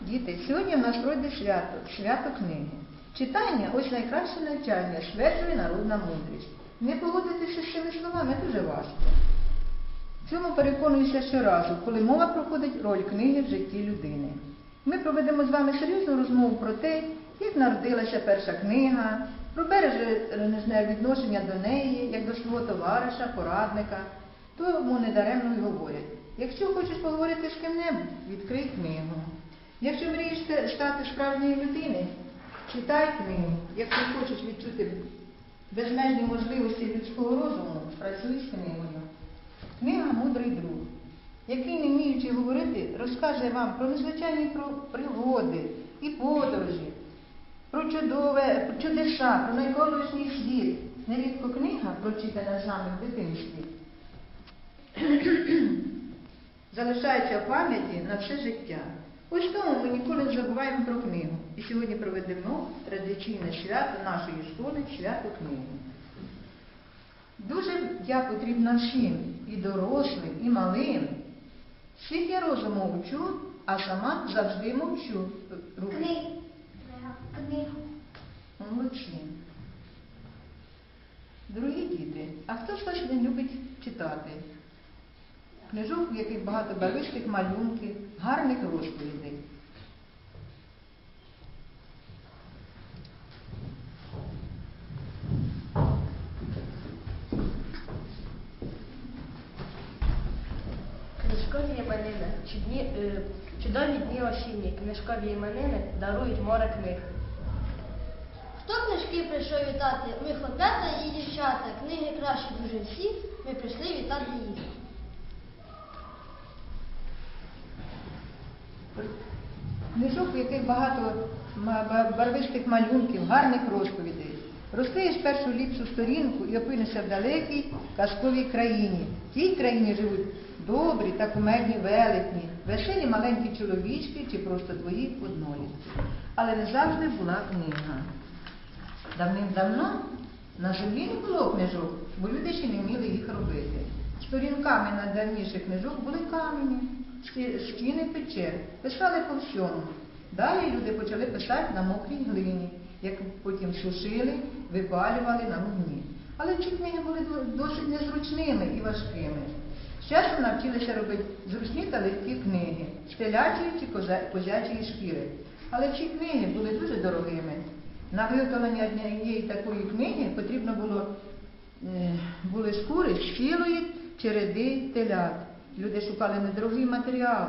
Діти, сьогодні в нас пройде свято, свято книги. Читання ось найкраще навчання, стверджує народна мудрість. Не погодитися з цими словами дуже важко. Цьому переконуюся щоразу, коли мова проходить роль книги в житті людини. Ми проведемо з вами серйозну розмову про те, як народилася перша книга, про бережне відношення до неї, як до свого товариша, порадника. Тому недаремно й говорять. Якщо хочеш поговорити з ким-небудь, відкрий книгу. Якщо мрієш стати справжньою людиною, читай книгу. Якщо хочеш відчути безмежні можливості людського розуму, працюй з книгою. Книга мудрий друг, який, не вміючи говорити, розкаже вам про незвичайні пригоди і подорожі, про чудове, про чудеса, про найколишній світ. Нерідко книга, прочитана нами в дитинстві, залишається в пам'яті на все життя. Ось тому ми ніколи не забуваємо про книгу. І сьогодні проведемо традиційне свято нашої школи свято книги. Дуже я потрібна всім, і дорослим, і малим. Всіх я розуму вчу, а сама завжди мовчу. Книга. Книга. Молодці. Дорогі діти, а хто вас не любить читати? Книжок, в яких багато барвистих малюнків, гарних розповідей. Книжкові іменини, чудні, е, чудові дні осінні, книжкові іменини дарують море книг. Хто книжки прийшов вітати? Ми хлопята і дівчата. Книги краще дуже всі. Ми прийшли вітати їх. Книжок, в яких багато барвистих малюнків, гарних розповідей. Розкриєш першу ліпшу сторінку і опинишся в далекій казковій країні. В тій країні живуть добрі та кумедні велетні, веселі маленькі чоловічки чи просто твої однолітки. Але не завжди була книга. Давним-давно на землі не було книжок, бо люди ще не вміли їх робити. Сторінками найдавніших книжок були камені, стіни печер, писали по всьому. Далі люди почали писати на мокрій глині, яку потім сушили, випалювали на вогні. Але ці книги були досить незручними і важкими. З часом навчилися робити зручні та легкі книги, з телячої чи козячої шкіри. Але ці книги були дуже дорогими. На виготовлення однієї такої книги потрібно було е, були шкури з череди телят. Люди шукали недорогий матеріал,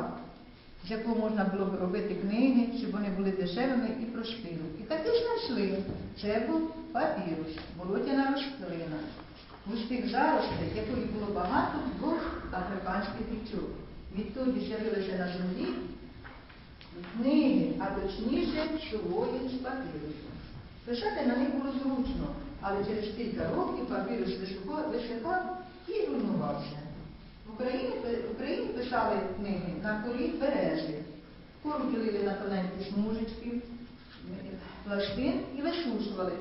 з якого можна було б робити книги, щоб вони були дешевими і простими. І таки знайшли. Це був папірус, болотяна рослина. Густих заростей, якої було багато двох африканських річок. Відтоді з'явилися на землі книги, а точніше сувої з папірусу. Писати на них було зручно, але через кілька років папірус висихав і руйнувався. В Україні писали книги на корі берези. Кору ділили на тоненькі смужечки, пластин і висушували.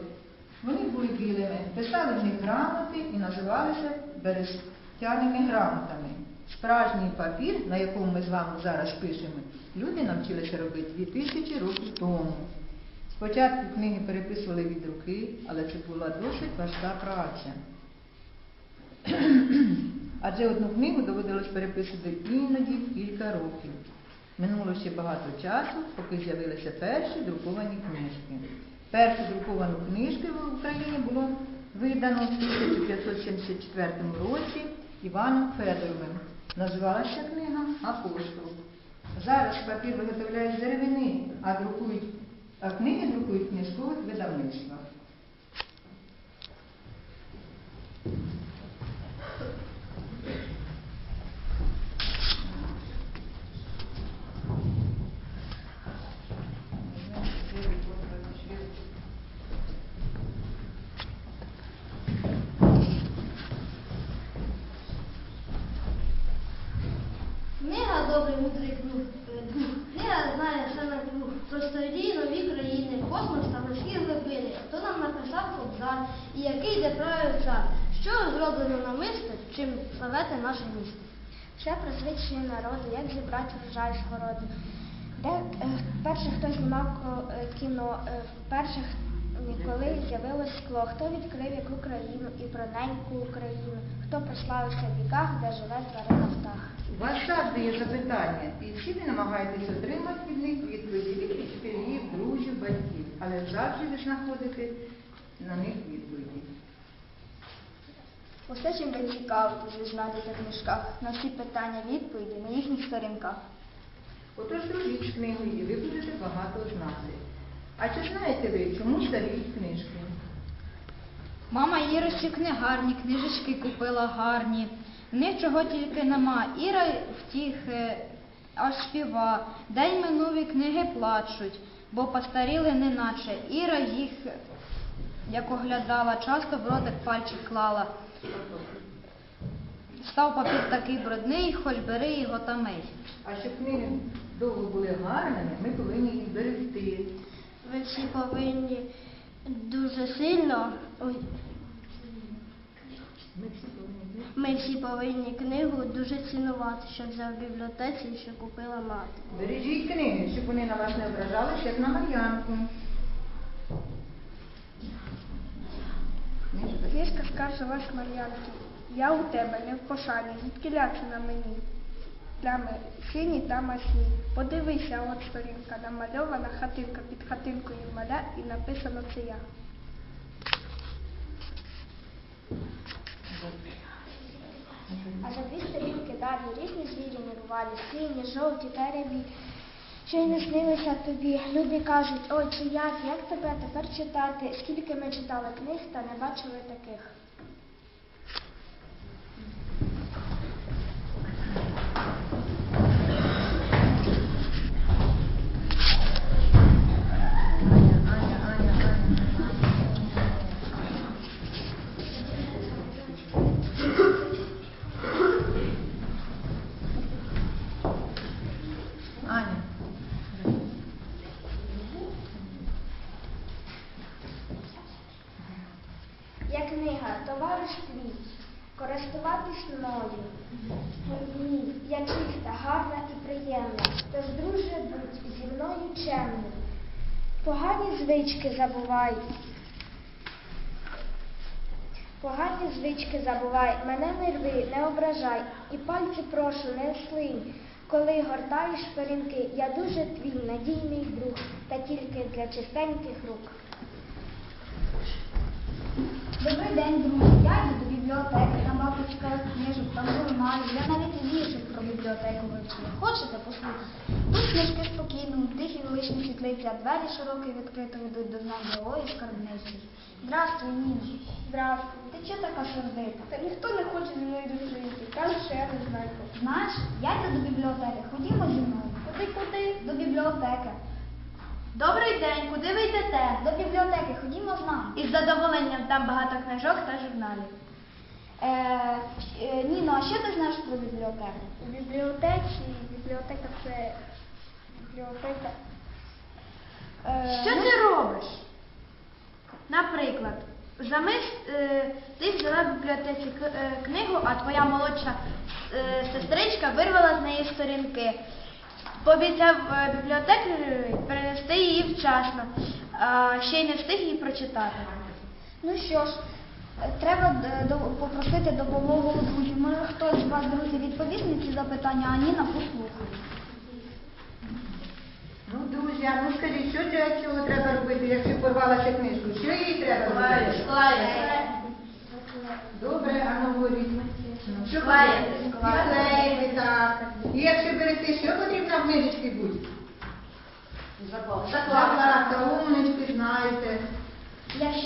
Вони були білими, писали в них грамоти і називалися берестяними грамотами. Справжній папір, на якому ми з вами зараз пишемо, люди навчилися робити 2000 років тому. Спочатку книги переписували від руки, але це була досить важка праця. Адже одну книгу доводилось переписувати іноді кілька років. Минуло ще багато часу, поки з'явилися перші друковані книжки. Першу друковану книжку в Україні було видано в 1574 році Іваном Федоровим. Називалася книга Апостол. Зараз папір виготовляють з деревини, а друкують, а книги друкують в книжкових видавництвах. Книга добрий мудрий друг. е, друг. Книга знає все на друг. Про старі нові країни, космос та морські глибини. Хто нам написав кобзар і який де правив цар. Що зроблено намисне, чим славети наше місто. Ще про звичаї народу, як зібрати врожай з городу. Де е, перше хто знімав е, кіно, е, вперше х- коли з'явилось скло, хто відкрив яку країну і про неньку Україну, хто прославився в віках, де живе тварина птах. У вас завжди є запитання, і всі ви намагаєтесь отримати від них відповіді від вчителів, друзів, батьків, але завжди ви знаходите на них відповіді. Усе, чим ви цікавитесь, ви знаєте в книжках, на всі питання відповіді на їхніх сторінках. Отож дружіть з книгою, і ви будете багато знати. А чи знаєте ви, чому старіють книжки? Мама Ірочі книгарні, книжечки купила гарні. В них чого тільки нема. Іра втіхи, аж співа. День минув і книги плачуть, бо постаріли неначе. Іра їх, як оглядала, часто в ротик пальчик клала. Став папір такий брудний, хоч бери його та мий. А щоб книги довго були гарними, ми повинні їх берегти. Ви всі повинні дуже сильно. ой, Ми всі повинні Ми всі повинні книгу дуже цінувати, що взяв в бібліотеці і що купила мати. Бережіть книги, щоб вони на вас не ображались, як на Мар'янку. Вас Мар'янки, я у тебе не в пошані, звідки ляться на мені. Плями сині та масні. Подивися, от сторінка, намальована хатинка під хатинкою маля і написано це я. А за дві сторінки далі різні звірі нервувалі, сині, жовті та рябі. Що й не снилися тобі. Люди кажуть, ой, чи як, як тебе тепер читати? Скільки ми читали книг та не бачили таких. Аня, Аня, Аня, Аня. Аня. Я товариш твій, користуватись мною. Ні, я чиста, гарна і приємна, тож, друже, будь зі мною чемним. Погані звички забувай. Погані звички забувай, мене не рви, не ображай, і пальці прошу, не слинь. Коли гортаєш сторінки, я дуже твій надійний друг, та тільки для чистеньких рук. Добрий день, друзі. Я йду до бібліотеки, там багато цікавих книжок, там журналів. Я навіть віршик про бібліотеку вивчила. Хочете послухати? Тут книжки спокійно, тихі величні світлиці, а двері широкі відкрито ведуть до знань малої скарбниці. Здравствуй, Ніна. Здравствуй. Ти чого така сердита? Та ніхто не хоче зі мною дружити. Каже, що я не знаю. Знаєш, я йду до бібліотеки. Ходімо зі мною. Куди куди? До бібліотеки. Добрий день, куди ви йдете? До бібліотеки, ходімо з нами. Із задоволенням там багато книжок та журналів. Е, е, Ніно, а що ти знаєш про бібліотеку? У бібліотеці, бібліотека це бібліотека. Е, Що ти робиш? Наприклад, замись, е, ти взяла в бібліотеці к- е, книгу, а твоя молодша е, сестричка вирвала з неї сторінки. Пообіцяв е, бібліотекарю її вчасно, а ще й не встиг її прочитати. Ну що ж, треба е, попросити допомогу у друзів. Може хтось з вас, друзі, відповість на ці запитання, а Ніна послухає. Ну, друзі, а ну скажіть, що для цього треба робити, якщо порвалася книжку? Що їй треба робити? Добре, а ну говоріть. Що Клеїти, потрібно? клеїти. Клеїти, так. І якщо берете, що потрібно в книжечці бути?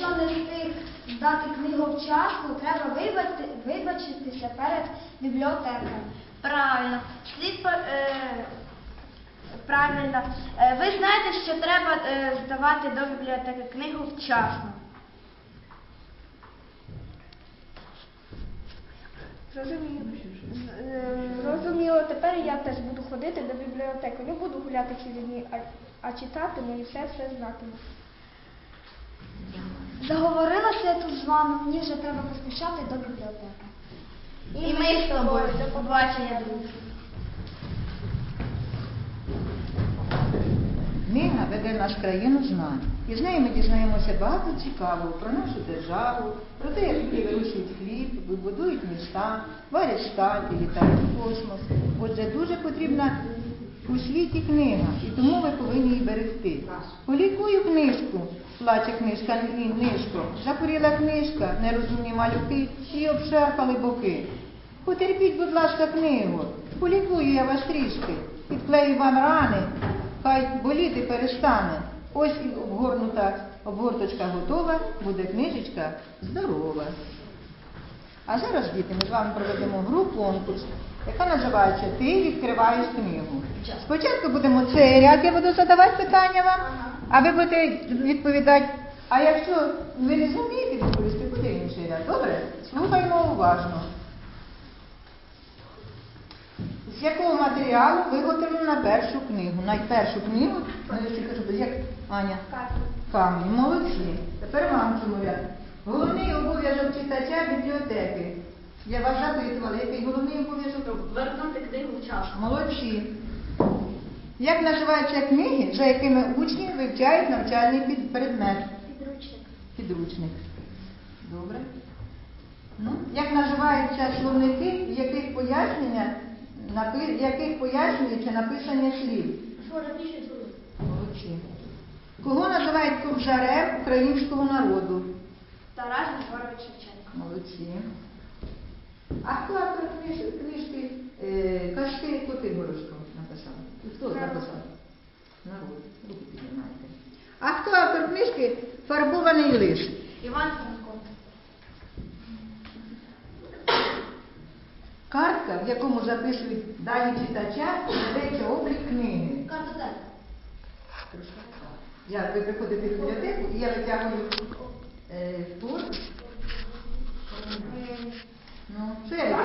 Якщо не встиг здати книгу вчасно, треба вибачити, вибачитися перед бібліотекою. Правильно. Слід е, правильно. Е, ви знаєте, що треба е, здавати до бібліотеки книгу вчасно. Зрозуміло. Е, Зрозуміло, тепер я теж буду ходити до бібліотеки. Не буду гуляти цілі дні, а, а читатиму і все все знатиму. Заговорилася я тут з вами, мені вже треба поспішати до бібліотеки. І ми з тобою. До побачення, друзі. Книга веде нас в країну знань. І з нею ми дізнаємося багато цікавого про нашу державу, про те, як люди вирощують хліб, будують міста, варять статі, літають в космос. Отже, дуже потрібна у світі книга, і тому ви повинні її берегти. Полікую книжку, плаче книжка і нишко. Захворіла книжка, нерозумні малюки і обшарпали боки. Потерпіть, будь ласка, книгу, полікую я вас трішки, підклею вам рани, хай боліти перестане. Ось і обгорнута обгорточка готова, буде книжечка здорова. А зараз, діти, ми з вами проведемо гру конкурс, яка називається Ти відкриваєш книгу. Спочатку будемо цей ряд, я буду задавати питання вам, а ви будете відповідати. А якщо ви не зумієте відповісти, буде інший ряд. Добре? Слухаємо уважно. З якого матеріалу виготовлена першу книгу? Найпершу книгу, ну, я ще кажу, як Аня? Камінь. Молодці. Тепер вам чому ряд. Головний обов'язок читача бібліотеки. Я вас запитувала, який головний обов'язок? Вернути книгу вчасно. Молодці. Як називаються книги, за якими учні вивчають навчальний предмет? Підручник. Підручник. Добре. Ну, як називаються словники, в яких пояснення, напи... яких пояснює чи написання слів? Молодці. Кого називають ковжарем українського народу? Тарас Григорович Шевченко. Молодці. А хто автор книж- книжки е, Казки Коти Горошко написав? Хто написав? Народ. Руки піднімайте. А хто автор книжки Фарбований лист? Іван Франко. Картка, в якому записують дані читача, ведеться облік книги. Картотека. Я, ви приходите в бібліотеку, і я витягую е, тур. Ну, що я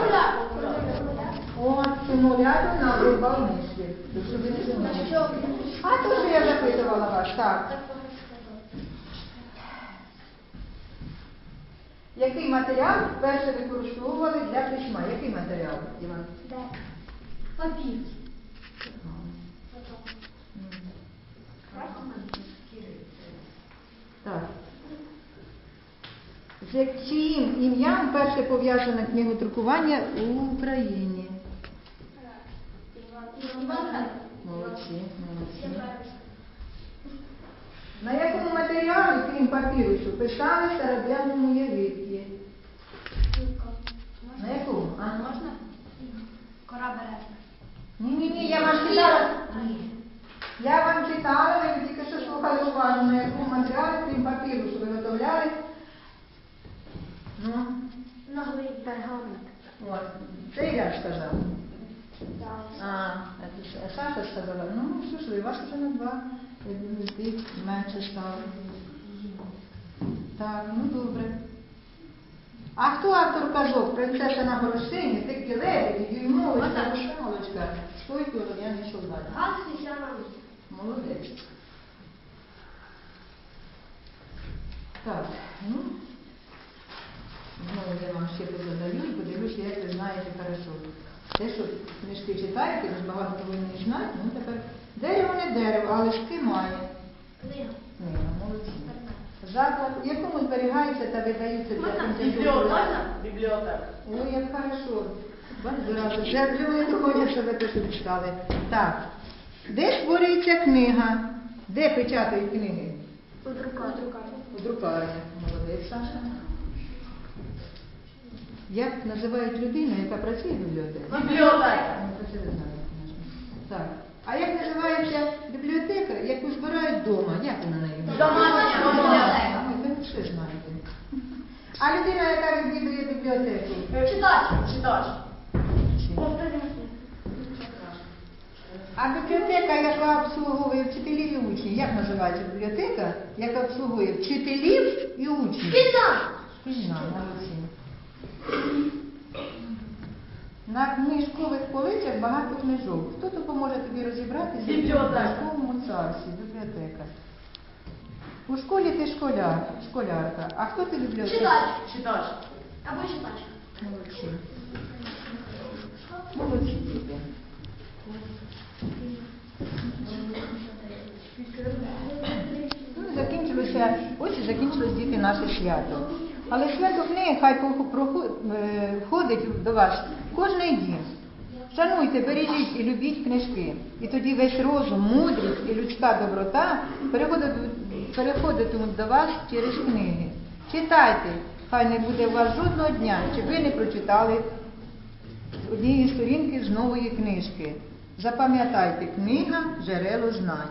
симулятор на один бал нижче. Щоб ви не знали. А то, що я запитувала вас, так. Який матеріал вперше використовували для письма? Який матеріал, Іван? Папір. Так. З чиїм ім'ям перше пов'язане книгодрукування в Україні? Молодці, молодці. На якому матеріалі, крім папірусу, писали в стародавньому Єгипті? На якому? А можна? Кора березна. Ні, ні, ні, я вам читала. Я вам читала, ви тільки що слухали уважно, на якому матеріалі, крім папірусу, виготовляли. Ну, Наглий пергамент. от, це я ж- а Саша сказала, ну ж ви, вас вже на два, ти менше стало. Так, ну добре. А хто автор казок? Принцеса на горошині, тільки лебеді, дюймовочка, рушалочка. Стойку, я не далі. Ганс Христиана Молодець. Так, ну, знову я вам ще позадаю і подивлюся, як ви знаєте хорошо. Те, що книжки читаєте, ви багато повинні знати, ну тепер дерево не дерево, але шки має. Книга. Книга, молодці. Заклад, у якому зберігаються та видаються для. Бібліотека? Бібліотека. Ой, як хорошо. Вже вже ви що ви те, що читали. Так. Де створюється книга? Де печатають книги? У друкарні. У друкарні. Молодець, Саша. Як називають людину, яка працює в бібліотеці? Бібліотека. Ну, це. Так. А як називається бібліотека, яку збирають вдома? Як вона називається? Домашня бібліотека. Ой, ви все знаєте. А людина, яка відвідує бібліотеку? Читач. Читач. А бібліотека, яка обслуговує вчителів і учнів, як називається бібліотека, яка обслуговує вчителів і учнів? Пізна. Пізна, молодці. На книжкових полицях багато книжок. Хто допоможе тобі розібратися в книжковому царстві? Бібліотека. У школі ти школяр, школярка. А хто ти бібліотека? Читач. Читач. Або читачка. Молодці. Молодці діти. Ну, закінчилося, ось і закінчилось діти наше свято. Але шмедок нехай е, входить до вас кожний день. Шануйте, бережіть і любіть книжки. І тоді весь розум, мудрість і людська доброта переходитимуть до вас через книги. Читайте, хай не буде у вас жодного дня, чи ви не прочитали однієї сторінки з нової книжки. Запам'ятайте, книга джерело знань.